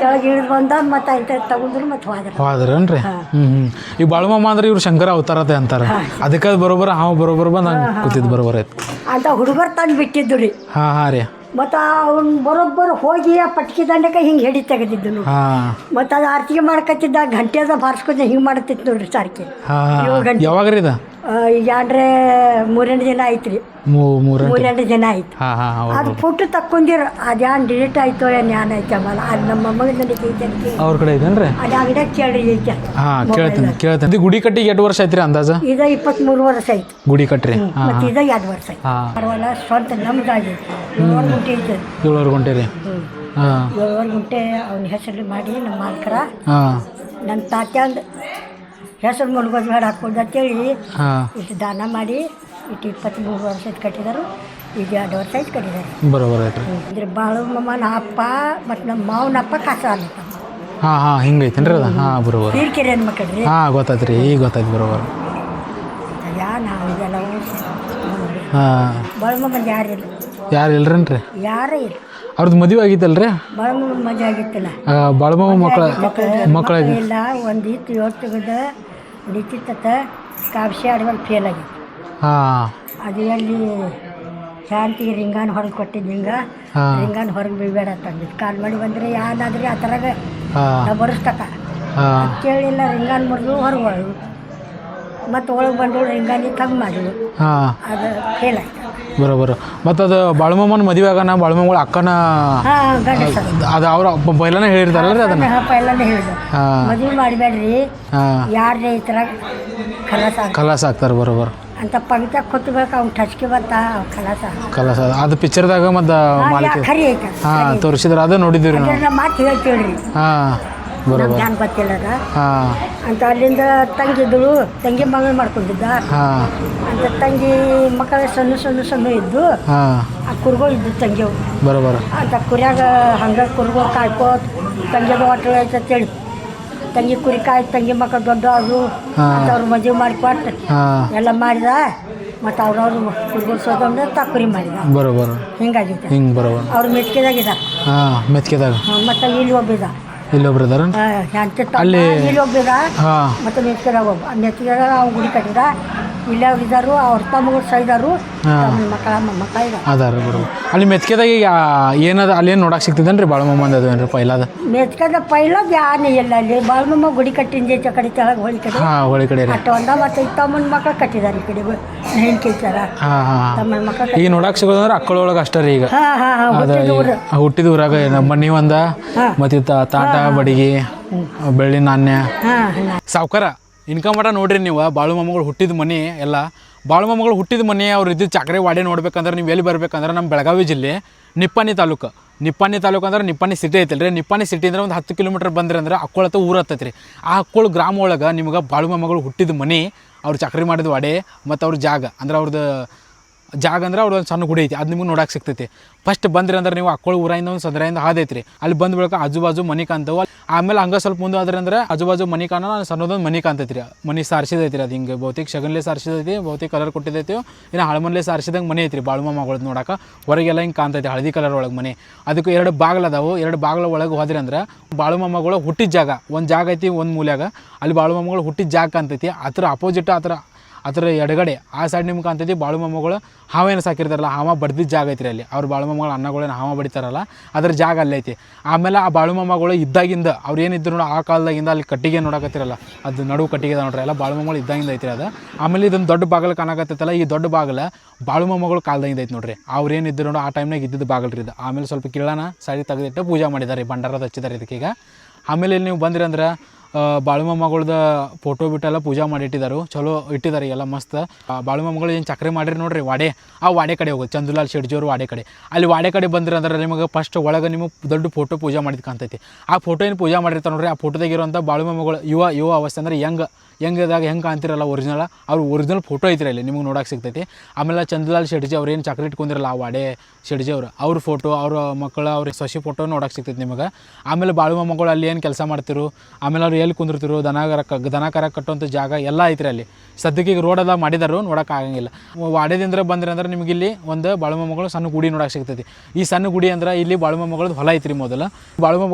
ಕೆಳಗೆ ಇಳಿದು ಬಂದ ಮತ್ತೆ ಆಯ್ತು ತಗೊಂಡ್ರು ಮತ್ತೆ ಹೋದ್ರು. ಹೋದ್ರನ್ರಿ? ಹ್ಞೂ ಹ್ಞೂ ಈ ಬಾಳುಮಮ್ಮ ಅಂದ್ರೆ ಇವ್ರು ಶಂಕರ ಅವತಾರತೆ ಅಂತಾರೆ. ಅದಕ್ಕೆ ಬರೋಬ್ಬರ ಬರೋಬರ ಹಾವು ಬರೋಬ್ಬರ ಬಂದು ಹಂಗೆ ಕೂತಿದ್ದು ಬರೋಬರ ಐತೆ ಅಂತ ಹುಡುಗರು ತಂದು ಬಿಟ್ಟಿದ್ದು ರೀ ಹಾಂ ಹಾಂ ರೀ. ಮತ್ತು ಅವ್ನು ಬರೋಬ್ಬರು ಹೋಗಿ ಆ ಪಟ್ಕಿ ದಂಡಕ್ಕೆ ಹಿಂಗೆ ಹೆಡಿ ತೆಗೆದಿದ್ದು ಹಾಂ. ಮತ್ತು ಅದು ಆರ್ತಿಗೆ ಮಾಡ್ಕತ್ತಿದ್ದ ಗಂಟೆದ ಬಾರಿಸ್ಕೊಂಡು ಹಿಂಗೆ ಮಾಡ್ತಿತ್ತು ನೋಡ್ರಿ ಸಾರ್ಕಿ. ಹಾಂ ಏಳು ಗಂಟೆ. ಯಾವಾಗ ರೀ ಇದು? ಈಗ ಅಂದ್ರೆ ಮೂರೆಂಟು ಜನ ಆಯ್ತು ರೀ ಮೂ ಮೂರು ಮೂರೆಂಟು ಜನ ಆಯ್ತು. ಅದು ಫೋಟೋ ತಕ್ಕೊಂಡಿರ ಅದ್ಯಾನ್ ಡಿಲೀಟ್ ಆಯ್ತೋ ಏನ್ ಯಾನ್ ಆಯ್ತಮ್ಮಲ್ಲ ಅದು ನಮ್ಮ ಮಗ ನಡೀತೈತೆ ಅವ್ರ ಕಡೆ ಐತೇನ್ರಿ ಅದು ಅಂಗಡಿಯಾಗ ಕೇಳ್ರಿ ಐತೆ ಹಾಂ ಕೇಳ್ತೀನಿ ಕೇಳ್ತೀನಿ. ಇದು ಗುಡಿ ಕಟ್ಟಿಗೆ ಎರಡು ವರ್ಷ ಐತ್ರಿ ಅಂದಾಜು? ಇಪ್ಪತ್ ಮೂರು ವರ್ಷ ಆಯ್ತು. ಗುಡಿ ಕಟ್ಟ್ರಿ. ಹಾಂ ಇದ ಎರಡು ವರ್ಷ ಆಯ್ತು. ಪರವಾಗಿಲ್ಲ ಸ್ವಂತ ನಮ್ದಾಗಿ. ಏಳುವರೆ ಗುಂಟೆ ಐತೆ. ಏಳುವರೆ ಗಂಟೆ ರೀ. ಏಳುವರೆ ಗುಂಟೆ ಅವನ ಹೆಸರು ಮಾಡಿ ನಮ್ಮ ಮಾಲಕರ. ನನ್ನ ತಾತ್ಯಾಂದ ಹೆಸರು ಮುಳುಗೋದು ಬೇಡ ಹಾಕ್ಕೊಂಡು ಅಂತೇಳಿ ಹಾಂ. ಇಷ್ಟು ದಾನ ಮಾಡಿ ಇಟ್ಟು ಇಪ್ಪತ್ತ್ಮೂರು ವರ್ಷ ವರ್ಷದ ಕಟ್ಟಿದರು. ಈಗ ಎರಡು ವರ್ಷ ಆಯ್ತು ಕಟ್ಟಿದ್ದಾರೆ. ಬರೋಬರ ಐತ್ರಿ ಅಂದ್ರೆ ಬಾಳು ಮಮ್ಮನ ಅಪ್ಪ ಮತ್ತು ನಮ್ಮ ಮಾವನ ಅಪ್ಪ ಕಾಸ ಅಂತ ಹಾಂ ಹಾಂ ಹಿಂಗೆ ಐತೇನ್ರಿ ಅದು? ಹಾಂ ಬರೋಬರ. ತೀರ್ಕೆರೆ ಅನ್ಮಕ್ಳ್ರಿ ಹಾಂ ಗೊತ್ತಾಯ್ತು ರೀ ಈಗ ಗೊತ್ತಾಯ್ತು ಬರೋಬರ. ಯಾ ನಾವು ಇದೆಲ್ಲ ಹಾಂ. ಬಾಳುಮಮ್ಮನ ಯಾರಿಲ್ಲ ಯಾರು ಇಲ್ರೇನ್ರಿ ಯಾರೇ ಇಲ್ಲ. ಅವ್ರದ್ದು ಮದುವೆ ಆಗಿತ್ತಲ್ರಿ ಬಾಳುಮಮ್ಮನ ಮದುವೆ ಆಗಿತ್ತಿಲ್ಲ. ಬಾಳಮ್ಮ ಮಕ್ಕಳ ಮಕ್ಕಳ ಇಲ್ಲ ಒಂದು ಇತ್ತು ಏಳು ನಿಂತಿತ್ತ ಕಾಪ್ಸಿ ಆಡುವಾಗ ಫೇಲ್ ಆಗಿತ್ತು. ಹಾಂ. ಅದು ಎಲ್ಲಿ ಶಾಂತಿಗೆ ರಿಂಗಾನ ಹೊರಗೆ ಕೊಟ್ಟಿದ್ದು ಹಿಂಗ ರಿಂಗಾನ ಹೊರಗೆ ಬೀಳ್ಬೇಡ ತಂದಿದ್ದು ಕಾಲ್ ಮಾಡಿ ಬಂದರೆ ಯಾನಾದ್ರಿ ಆ ಥರಾಗ ನಾವು ಬರೆಸ್ತಕ ಕೇಳಿಲ್ಲ ರಿಂಗಾನ್ ಮುರಿದು ಹೊರಗೆ ಒಳಗೆ ಮತ್ತು ಒಳಗೆ ಬಂದು ರಿಂಗಾನಿ ತಗ್ ಮಾಡಿದ್ರು ಅದು ಫೇಲ್ ಆಯ್ತು. ಬರೋಬರ. ಮತ್ತು ಅದು ಬಾಳ್ಮಮ್ಮನ ಮದುವೆ ಆಗಾನ ಬಾಳಮಗಳ ಅಕ್ಕನ ಅದ ಅವ್ರ ಬೈಲನ ಹೇಳಿರ್ತಾರಲ್ಲ ಅದನ್ನ? ಪೈಲನ ಹೇಳಿದ್ರು. ಮದುವೆ ಮಾಡಬೇಡ್ರಿ. ಈ ಥರ ಕಲಾಸ ಕಲಾಸ ಆಗ್ತಾರೆ ಬರೋಬರ. ಅಂತ ಪಂಕ್ತ ಕೊತ್ತಬೇಕು ಅವ್ನು ಟಚ್ಕೆ ಬಂತ ಕಲಾಸ. ಕಲಾಸ ಅದು ಪಿಕ್ಚರ್ದಾಗ ಮತ್ತು ಮಾಲಿಕೆ ಹಾಂ ತೋರಿಸಿದ್ರೆ ಅದು ನೋಡಿದ್ದೀವಿ ರೀ ನಾವು ಮಾತು ಹೇಳ್ತೀವ್ರಿ. ಹಾಂ. ನಮ್ಗೆ ಏನು ಗೊತ್ತಿಲ್ಲ ಅದ. ಹಾಂ. ಅಂತ ಅಲ್ಲಿಂದ ತಂಗಿದ್ದಳು ತಂಗಿ ಮಗಳು ಮಾಡ್ಕೊಂಡಿದ್ದ. ಹಾಂ. ಅಂತ ತಂಗಿ ಮಕ್ಕಳ ಸಣ್ಣ ಸಣ್ಣ ಸಣ್ಣ ಇದ್ದು ಹಾಂ. ಆ ಕುರ್ಗಳು ಇದ್ದು ತಂಗಿ ಬರೋಬರ. ಅಂತ ಕುರಿಯಾಗ ಹಂಗೆ ಕುರ್ಗೋ ಕಾಯ್ಕೋ ತಂಗಿ ಹೊಟ್ಟೆ ಐತೆ ಅಂತೇಳಿ ತಂಗಿ ಕುರಿ ಕಾಯ್ ತಂಗಿ ಮಕ್ಕಳು ದೊಡ್ಡ ಅದು ಹಾ. ಅವ್ರು ಮದುವೆ ಮಾಡಿಕೊಟ್ಟು. ಹಾಂ. ಎಲ್ಲ ಮಾಡಿದ ಮತ್ತು ಅವ್ರವ್ರು ಕುರಿಗಳು ಸೋದೊಂಡು ತ ಕುರಿ ಮಾಡಿದ. ಬರೋಬರ. ಹಿಂಗಾಗಿತ್ತು ಹಿಂಗೆ ಬರೋಬರ. ಅವ್ರು ಮೆತ್ಕೆದಾಗಿದ್ದ ಹಾಂ ಮೆತ್ಕೆದಾಗ ಮತ್ತು ಇಲ್ಲಿ ಒಬ್ಬಿದ ಇಲ್ಲೊಬ್ರು ಇದಾರ? ಅಲ್ಲಿ- ಹಾಂ. ಮತ್ತು ಮೆಚ್ಕೆದಾಗ ಒಬ್ಬ ಅವ್ನು ಗುಡಿ ಕಟ್ಟಿದ ಇಲ್ಲೇ ಇದ್ದಾರು ಅವ್ರ ತಮ್ಮಗಳು ಸೈದಾರು. ತಮ್ಮ ಮಕ್ಕಳ ಮೊಮ್ಮಕ್ಕಳ ಇದಾರೆ. ಅದಾರ ಅಲ್ಲಿ ಮೆತ್ಕೆದಾಗ ಈಗ ಏನದ ಅಲ್ಲೇನು ನೋಡಕ್ಕೆ ಸಿಗ್ತದೇನ್ರಿ? ಬಾಳಮಮ್ಮಂದು ಅದು ಏನ್ರಿ ಪೈಲಾದ? ಮೆತ್ಕದ ಪೈಲ ಯಾನೆ ಇಲ್ಲ ಅಲ್ಲಿ. ಬಾಳ್ಮಮ್ಮ ಗುಡಿ ಕಟ್ಟಿಂದ ಈಚೆ ಕಡೆ ಕೆಳಗೆ ಹೋಳಿ ಕಡೆ. ಹಾಂ ಹೋಳಿ ಕಡೆ ರೀ. ಅಟ್ಟ ಒಂದ ಮತ್ತು ತಮ್ಮನ ಮಕ್ಕಳು ಕಟ್ಟಿದ್ದಾರೆ ಈ ಕಡೆ ಹೆಣ್ಕಿ ಇರ್ತಾರ ಹಾಂ ಹಾಂ ತಮ್ಮನ ಮಕ್ಕಳು ಈಗ ನೋಡಕ್ಕೆ ಸಿಗೋದಂದ್ರೆ ಅಕ್ಕಳೊಳಗೆ ಅಷ್ಟೇ ರೀ ಈಗ. ಹಾಂ ಹಾಂ ಹಾಂ ಅದ ಈ- ಹುಟ್ಟಿದ ಊರಾಗ ನಮ್ಮ ಮನೆ ಒಂದ. ಮತ್ತು ತಾಟ ಬಡಿಗೆ ಬೆಳ್ಳಿ ನಾಣ್ಯ. ಹಾಂ. ಸಾವ್ಕಾರ? ಇನ್ಕಮ್ ಮಟ ನೋಡ್ರಿ ನೀವು, ಬಾಳು ಮೊಮ್ಮಗಳು ಹುಟ್ಟಿದ ಮನೆ ಎಲ್ಲ. ಬಾಳು ಮೊಮ್ಮಗಳು ಹುಟ್ಟಿದ ಮನೆ ಅವ್ರು ಇದ್ದಿದ್ದು ಚಕ್ರೆ ವಾಡೆ ನೋಡ್ಬೇಕಂದ್ರೆ ನೀವು ಎಲ್ಲಿ ಬರಬೇಕಂದ್ರೆ ನಮ್ಮ ಬೆಳಗಾವಿ ಜಿಲ್ಲೆ ನಿಪ್ಪಾಣಿ ತಾಲೂಕು. ನಿಪ್ಪಾಣಿ ತಾಲೂಕು ಅಂದ್ರೆ ನಿಪ್ಪಾಣಿ ಸಿಟಿ ಐತಲ್ರಿ. ರೀ ನಿಪ್ಪಾಣಿ ಸಿಟಿ ಅಂದ್ರೆ ಒಂದು ಹತ್ತು ಕಿಲೋಮೀಟರ್ ಬಂದ್ರೆ ಅಂದ್ರೆ ಅಕ್ಕೊಳತ ಊರು ಹತ್ತೈತಿ ರೀ ಆ ಅಕ್ಕೋಳು ಗ್ರಾಮ ಒಳಗೆ ನಿಮ್ಗೆ ಬಾಳು ಮೊಮ್ಮಗಳು ಹುಟ್ಟಿದ ಮನೆ ಅವ್ರು ಚಕ್ರಿ ಮಾಡಿದ ವಾಡೆ ಮತ್ತು ಅವ್ರ ಜಾಗ, ಅಂದ್ರೆ ಅವ್ರದ್ದು ಜಾಗ ಅಂದ್ರೆ ಅವ್ರ ಒಂದು ಸಣ್ಣ ಗುಡಿ ಐತಿ ಅದು ನಿಮ್ಗೆ ನೋಡಕ್ಕೆ ಸಿಗ್ತೈತಿ. ಫಸ್ಟ್ ಬಂದ್ರಿ ಅಂದ್ರೆ ನೀವು ಅಕ್ಕೋಳ ಊರಿಂದ ಒಂದು ಸದರಿಂದ ಹಾದೈತ್ರಿ. ಅಲ್ಲಿ ಬಂದ ಬಳಿಕ ಆಜು ಬಾಜು ಮನೆ ಕಾಣ್ತಾವ. ಆಮೇಲೆ ಹಂಗೆ ಸ್ವಲ್ಪ ಮುಂದೆ ಆದ್ರೆ ಅಂದ್ರೆ ಆಜು ಬಾಜು ಮನೆ ಕಾಣ ಸಣ್ಣದೊಂದು ಮನೆ ಕಾಣ್ತೈತ್ರಿ. ಮನೆ ಸಾರಿಸಿದೈತ್ರಿ ಅದು ಹಿಂಗೆ. ಬಹುತೇಕ ಶಗನ್ಲೆ ಸಾರಿಸಿದೈತಿ, ಬಹುತೇಕ ಕಲರ್ ಕೊಟ್ಟಿದೈತಿ. ಇನ್ನು ಹಳಮನ್ಲೆ ಸಾರಿಸಿದಂಗೆ ಮನೆ ಐತ್ರಿ ಬಾಳು ಮಗಳದ್ದು ನೋಡಕ್ಕೆ ಹೊರಗೆಲ್ಲ ಹಿಂಗೆ ಕಾಣ್ತೈತಿ, ಹಳದಿ ಕಲರ್ ಒಳಗೆ ಮನೆ. ಅದಕ್ಕೆ ಎರಡು ಬಾಗ್ಲ ಅದಾವು. ಎರಡು ಬಾಗ್ಲ ಒಳಗೆ ಹೋದ್ರಿ ಅಂದ್ರೆ ಬಾಳು ಮಾಮಗಳು ಹುಟ್ಟಿದ ಜಾಗ. ಒಂದು ಜಾಗ ಐತಿ, ಒಂದು ಮೂಲ್ಯಾಗ. ಅಲ್ಲಿ ಬಾಳು ಮಾಮಗಳು ಹುಟ್ಟಿದ ಜಾಗ ಕಾಣ್ತೈತಿ. ಥರ ಅಪೋಸಿಟ್ ಆ ಥರ ಅದರ ಎಡಗಡೆ, ಆ ಸೈಡ್ ನಿಮ್ಗೆ ಕಾಣ್ತೈತಿ ಬಾಳು ಮೊಮ್ಮಗಳು ಹಾವೇನು ಸಾಕಿರ್ತಾರಲ್ಲ, ಹಾವ ಬಡ್ದಿದ್ದ ಜಾಗ ಐತ್ರಿ ಅಲ್ಲಿ. ಅವ್ರು ಬಾಳು ಮೊಮ್ಮಗಳು ಅನ್ನಗಳೇನು ಹಾವ ಬಡಿತಾರಲ್ಲ, ಅದ್ರ ಜಾಗ ಅಲ್ಲೇ ಐತಿ. ಆಮೇಲೆ ಆ ಬಾಳು ಮೊಮ್ಮಗಳು ಇದ್ದಾಗಿಂದ, ಅವ್ರು ಏನಿದ್ರು ನೋಡಿ ಆ ಕಾಲದಾಗಿಂದ ಅಲ್ಲಿ ಕಟ್ಟಿಗೆ ನೋಡಕತ್ತಿರಲ್ಲ, ಅದು ನಡುವು ಕಟ್ಟಿಗೆ ನೋಡ್ರಿ, ಎಲ್ಲ ಬಾಳು ಮೊಮ್ಮಗಳು ಇದ್ದಾಗಿಂದ ಐತ್ರಿ ಅದು. ಆಮೇಲೆ ಇದೊಂದು ದೊಡ್ಡ ಬಾಗಿಲು ಕಾಣಕತ್ತೈತಲ್ಲ, ಈ ದೊಡ್ಡ ಬಾಗಿಲು ಬಾಳು ಮೊಮ್ಮಗಳು ಕಾಲದಾಗಿಂದ ಐತಿ ನೋಡ್ರಿ. ಅವ್ರು ಏನಿದ್ರು ನೋಡಿ ಆ ಟೈಮ್ನಾಗ ಇದ್ದಿದ್ದು ಬಾಗಲ್ರಿ ಇದು. ಆಮೇಲೆ ಸ್ವಲ್ಪ ಕಿಳಣ ಸೈಡ್ ತೆಗೆದಿಟ್ಟು ಪೂಜೆ ಮಾಡಿದ್ದಾರೆ ಭಂಡಾರದ ಹಚ್ಚಿದ್ದಾರೆ ಇದಕ್ಕೀಗ. ಆಮೇಲೆ ಇಲ್ಲಿ ನೀವು ಬಂದ್ರಿ ಅಂದ್ರೆ ಬಾಳುಮ ಮಗಳದ ಫೋಟೋ ಬಿಟ್ಟೆಲ್ಲ ಪೂಜಾ ಮಾಡಿ ಇಟ್ಟಿದ್ದಾರೆ ಚಲೋ ಇಟ್ಟಿದ್ದಾರೆ ಎಲ್ಲ ಮಸ್ತ್. ಬಾಳುಮ ಮಗಳು ಏನು ಚಕ್ರೆ ಮಾಡಿರಿ ನೋಡ್ರಿ, ವಾಡೆ. ಆ ವಾಡೆ ಕಡೆ ಹೋಗೋದು ಚಂದುಲಾಲ್ ಶೆಡ್ಜಿಯವ್ರು ವಾಡೆ ಕಡೆ. ಅಲ್ಲಿ ವಾಡೆ ಕಡೆ ಬಂದ್ರಿ ಅಂದ್ರೆ ನಿಮಗೆ ಫಸ್ಟ್ ಒಳಗೆ ನಿಮಗೆ ದೊಡ್ಡ ಫೋಟೋ ಪೂಜೆ ಮಾಡಿದ್ ಕಾಣ್ತೈತಿ. ಆ ಫೋಟೋ ಏನು ಪೂಜೆ ಮಾಡಿರ್ತಾರೆ ನೋಡ್ರಿ, ಆ ಫೋಟೋದಾಗಿರುವಂಥ ಬಾಳುಮ ಮಗಳು ಯುವ ಯುವ ಅವಸ್ಥೆ ಅಂದ್ರೆ ಹೆಂಗೆ ಹೆಂಗದಾಗ ಹೆಂಗೆ ಕಾಣ್ತಿರಲ್ಲ ಒರಿಜಿನಲ್ ಅವ್ರ ಒರಿಜಿನಲ್ ಫೋಟೋ ಐತ್ರಿ ಅಲ್ಲಿ, ನಿಮಗೆ ನೋಡಕ್ಕೆ ಸಿಗ್ತೈತಿ. ಆಮೇಲೆ ಚಂದ್ರಲಾಲ್ ಶೆಡ್ಜಿ ಅವ್ರು ಏನು ಚಾಕ್ಲೇಟ್ ಇಟ್ಕೊಂಡಿರಲ್ಲ, ಆ ವಾಡೆ ಶೆಡ್ಜಿ ಅವರು, ಅವ್ರ ಫೋಟೋ ಅವ್ರ ಮಕ್ಕಳು ಅವ್ರ ಸಸಿ ಫೋಟೋ ನೋಡಕ್ಕೆ ಸಿಗ್ತೈತಿ ನಿಮಗೆ. ಆಮೇಲೆ ಬಾಳುವ ಮಗಳು ಅಲ್ಲಿ ಏನು ಕೆಲಸ ಮಾಡ್ತಿರು, ಆಮೇಲೆ ಅವ್ರು ಎಲ್ಲಿ ಕುಂದಿರ್ತಿರು, ದನಗರ ಕ, ದನಕರ ಕಟ್ಟುವಂಥ ಜಾಗ ಎಲ್ಲ ಐತ್ರಿ ಅಲ್ಲಿ. ಸದ್ಯಕ್ಕೆ ಈಗ ರೋಡ್ ಎಲ್ಲ ಮಾಡಿದಾರು, ನೋಡೋಕೆ ಆಗಂಗಿಲ್ಲ. ವಾಡೆದಿಂದ ಬಂದ್ರೆ ಅಂದ್ರೆ ನಿಮಗೆ ಇಲ್ಲಿ ಒಂದು ಬಾಳುವ ಮಗಳು ಸಣ್ಣ ಗುಡಿ ನೋಡಕ್ಕೆ ಸಿಗ್ತೈತಿ. ಈ ಸಣ್ಣ ಗುಡಿ ಅಂದ್ರೆ ಇಲ್ಲಿ ಬಾಳುವ ಮಗಳದ್ದು ಹೊಲ ಐತ್ರಿ ಮೊದಲು.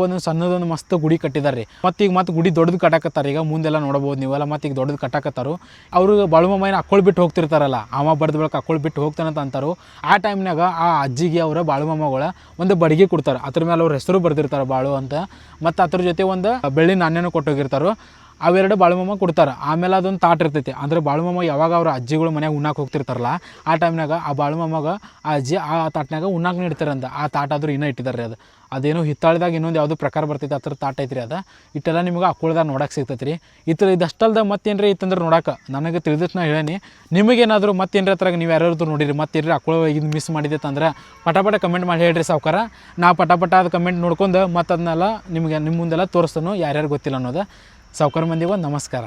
ಬಂದು ಸಣ್ಣದೊಂದು ಮಸ್ತ್ ಗುಡಿ ಕಟ್ಟಿದಾರೆ ರೀ ಮತ್ತು ಈಗ ಮತ್ತೆ ಗುಡಿ ದೊಡ್ಡದು ಕಟ್ಟಾಕತ್ತಾರೆ, ಈಗ ಮುಂದೆಲ್ಲ ನೋಡ್ಬೋದು ನೀವೆಲ್ಲ. ಮತ್ತೆ ಈಗ ದೊಡ್ಡದು ಕಟ್ಟಾಕತ್ತಾರು. ಅವರು ಬಾಳುವ ಮೈನ ಅಕ್ಕೊಳ್ ಬಿಟ್ಟು ಹೋಗ್ತಿರ್ತಾರಲ್ಲ, ಅವ ಬಡ್ದ ಬೆಳಕ ಅಕ್ಕೊಳ್ ಬಿಟ್ಟು ಹೋಗ್ತಾನಂತ ಅಂತಾರು. ಆ ಟೈಮ್ನಾಗ ಆ ಅಜ್ಜಿಗೆ ಅವರ ಬಾಳು ಮೊಮ್ಮಗಳ ಒಂದು ಬಡಿಗೆ ಕೊಡ್ತಾರೆ. ಅದ್ರ ಮೇಲೆ ಅವ್ರ ಹೆಸರು ಬರ್ದಿರ್ತಾರೆ ಬಾಳು ಅಂತ. ಮತ್ತು ಅದ್ರ ಜೊತೆ ಒಂದು ಬೆಳ್ಳಿ ನಾಣ್ಯನೂ ಕೊಟ್ಟೋಗಿರ್ತಾರೋ. ಅವೆರಡು ಬಾಳುಮಮ್ಮ ಕೊಡ್ತಾರೆ. ಆಮೇಲೆ ಅದೊಂದು ತಾಟ್ ಇರ್ತೈತಿ. ಅಂದ್ರೆ ಬಾಳುಮಮ್ಮ ಯಾವಾಗ ಅವ್ರ ಅಜ್ಜಿಗಳು ಮನೆಗೆ ಉಣ್ಣಾಕ ಹೋಗ್ತಿರ್ತಾರಲ್ಲ, ಆ ಟೈಮ್ನಾಗ ಆ ಬಾಳುಮಮ್ಮಗ ಆ ಅಜ್ಜಿ ಆ ತಾಟ್ನಾಗ ಉಣ್ಣಾಕೆ ನೀಡ್ತಾರಂತ. ಆ ತಾಟಾದ್ರೂ ಇನ್ನೂ ಇಟ್ಟಿದ್ದಾರೆ ರೀ ಅದು. ಅದೇನೋ ಹಿತ್ತಾಳ್ದಾಗ ಇನ್ನೊಂದು ಯಾವುದು ಪ್ರಕಾರ ಬರ್ತೈತೆ ಆ ತಾಟ ತಾಟ್ ಐತ್ರಿ ಅದು. ಇಟ್ಟೆಲ್ಲ ನಿಮ್ಗೆ ಅಕ್ಕುಳ್ದಾಗ ನೋಡಕ್ಕೆ ಸಿಗ್ತೈತೆ ರೀ ಈ ಥರ ಇದಷ್ಟಲ್ದ ಮತ್ತೇನ್ರಿ ಇತ್ತಂದ್ರೆ ನೋಡಕ್ಕೆ ನನಗೆ ತಿಳಿದಷ್ಟು ನಾ ಹೇಳೀನಿ. ನಿಮಗೇನಾದರೂ ಮತ್ತೇನ್ರ ಹತ್ರಾಗ ನೀವು ಯಾರ್ಯಾರು ನೋಡಿರಿ, ಮತ್ತೇನ್ರಿ ಅಕ್ಕಳು ಇದು ಮಿಸ್ ಮಾಡಿದೆ ಅಂದ್ರೆ ಪಟ ಪಟ ಕಮೆಂಟ್ ಮಾಡಿ ಹೇಳ್ರಿ ಸಾವುಕಾರ. ನಾ ಪಟಾಪಟ ಪಟ ಅದು ಕಮೆಂಟ್ ನೋಡ್ಕೊಂಡು ಮತ್ತೆ ಅದನ್ನೆಲ್ಲ ನಿಮಗೆ ನಿಮ್ಮ ಮುಂದೆಲ್ಲ ತೋರಿಸ್ತಾನು, ಯಾರ್ಯಾರು ಗೊತ್ತಿಲ್ಲ ಅನ್ನೋದು. ಸಾವ್ಕಾರ ಮಂದಿಗೆ ಒಂದು ನಮಸ್ಕಾರ.